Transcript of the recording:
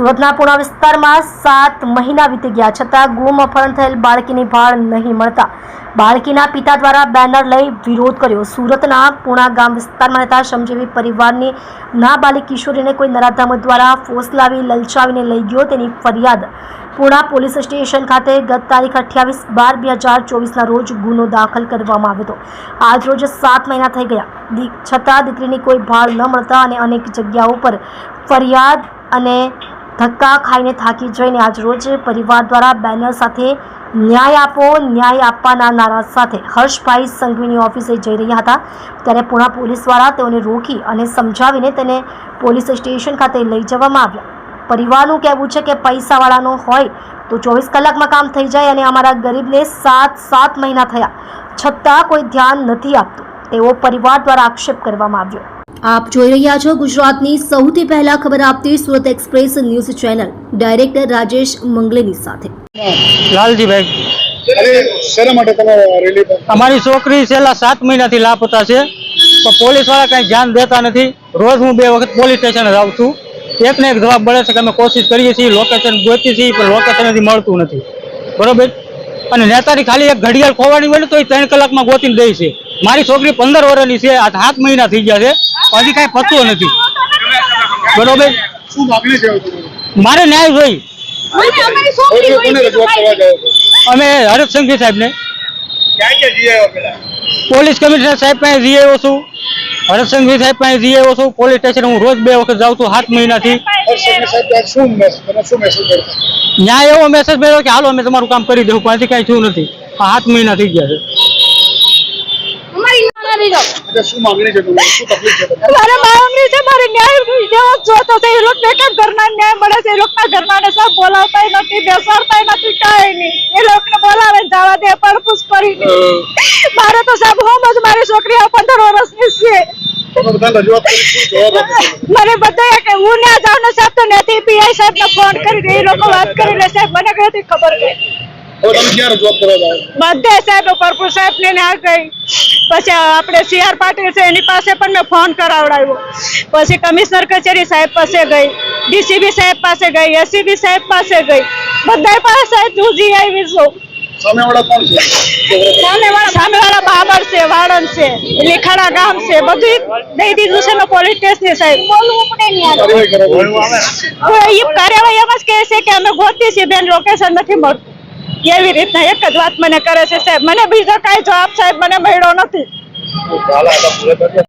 સુરતના પુણા વિસ્તારમાં સાત મહિના વીતી ગયા છતાં ગુમ અપહરણ થયેલ બાળકીની ભાળ નહીં મળતા. બાળકીના પિતા દ્વારા બેનર લઈ વિરોધ કર્યો. સુરતના પુણા ગામ વિસ્તારમાં રહેતા શ્રમજીવી પરિવારની નાબાલિક કિશોરીને કોઈ નરાધામ દ્વારા ફોસલાવી લાવી લલચાવીને લઈ ગયો તેની ફરિયાદ. પુણા પોલીસ સ્ટેશન ખાતે ગત તારીખ અઠ્યાવીસ બાર બે હજાર ચોવીસના રોજ ગુનો દાખલ કરવામાં આવ્યો હતો. આજ રોજ સાત મહિના થઈ ગયા. છતાં દીકરીની કોઈ ભાળ ન મળતા અને અનેક જગ્યાઓ પર ફરિયાદ અને ધક્કા ખાઈને થાકી જઈને આજ રોજ પરિવાર દ્વારા બેનર સાથે ન્યાય આપો, ન્યાય આપવાના નારા સાથે હર્ષભાઈ સંઘવીની ઓફિસે જઈ રહ્યા હતા. ત્યારે પુણા પોલીસ દ્વારા તેઓને રોકી અને સમજાવીને તેને પોલીસ સ્ટેશન ખાતે લઈ જવામાં આવ્યા. પરિવારનું કહેવું છે કે પૈસાવાળાનો હોય તો ચોવીસ કલાકમાં કામ થઈ જાય અને અમારા ગરીબને સાત સાત મહિના થયા. છતાં કોઈ ધ્યાન નથી આપતું. તેવો પરિવાર દ્વારા આક્ષેપ કરવામાં આવ્યો. આપ જોઈ રહ્યા છો ગુજરાતની સૌથી પહેલા ખબર આપતી Surat express news channel. Director Rajesh મંગલેની સાથે. લાલજીભાઈ અમારી છોકરી છેલ્લા સાત મહિનાથી લાપતા છે પણ પોલીસવાળા કઈ ધ્યાન દેતા નથી. રોજ હું બે વખત પોલીસ સ્ટેશન જાઉં છું. એક ને એક જવાબ મળે છે કે અમે કોશિશ કરીએ છીએ લોકેશન ગોતી છીએ પણ લોકેશન મળતું નથી. બરોબર? અને નેતાની ખાલી એક ઘડિયાળ ખોવાની મળે તો એ ત્રણ કલાકમાં ગોતીને દે છે. મારી છોકરી પંદર વર્ષની છે આ સાત મહિના થઈ ગયા છે. હજી કાંઈ પતું નથી. બરોબર? શું માગણી છે મારે ન્યાય જોઈ અમે હરત સંઘી સાહેબને. ક્યાં ક્યાં જઈ આવ્યા પેલા? પોલીસ કમિશનર સાહેબ પાસે જઈ આવ્યો છું. હરસંઘવી સાહેબ પાસે જઈ આવ્યો છું. પોલીસ સ્ટેશન હું રોજ બે વખત જાઉં છું સાત મહિનાથી. ન્યાય એવો મેસેજ મળ્યો કે હાલો અમે તમારું કામ કરી દઉં પણ હજી કાંઈ થયું નથી. આ સાત મહિના થઈ ગયા છે. એટલે શું માંગણી છે તમારી શું તકલીફ છે મારે માંગણી છે મારે ન્યાય જેવો જોતો છે એ લોકોને કેમ ઘરના ન્યાય મળે છે એ લોકોના ઘરના ને સબ બોલાવતા નથી બેસાડતા નથી કાંઈ નહીં. એ લોકોને બોલાવે જવા દે પડપૂછ કરીને મારે તો સાહેબ હોમ જ મારી છોકરી પંદર વર્ષની છે. કરી મને બધા કે હું ના જાઉં ને સાહેબ તો નથી પીઆઈ સાહેબ ને ફોન કરી દે એ લોકો વાત કરી લે સાહેબ મને કઈ ખબર નહીં જાઓ? બધે સાહેબ પરપુર સાહેબ ને ના ગઈ પછી આપણે સીઆર પાટીલ છે એની પાસે પણ મેં ફોન કરાવડાવ્યો. પછી કમિશનર કચેરી સાહેબ પાસે ગઈ ડીસીબી સાહેબ પાસે ગઈ એસીબી સાહેબ પાસે ગઈ. બધા પાસે હું જી આવી છું. સામેવાળા છે? બાબર છે વાળંદ છે લીખાડા ગામ છે બધું દઈ દીધું છે પોલીસ સ્ટેશન સાહેબ. કાર્યવાહી? એમ જ કહે છે કે અમે ગોતી છીએ બેન લોકેશન નથી મળતું. એવી રીતના એક જ વાત મને કરે છે, સાહેબ? મને બીજો કાંઈ જવાબ સાહેબ, મને મળ્યો નથી.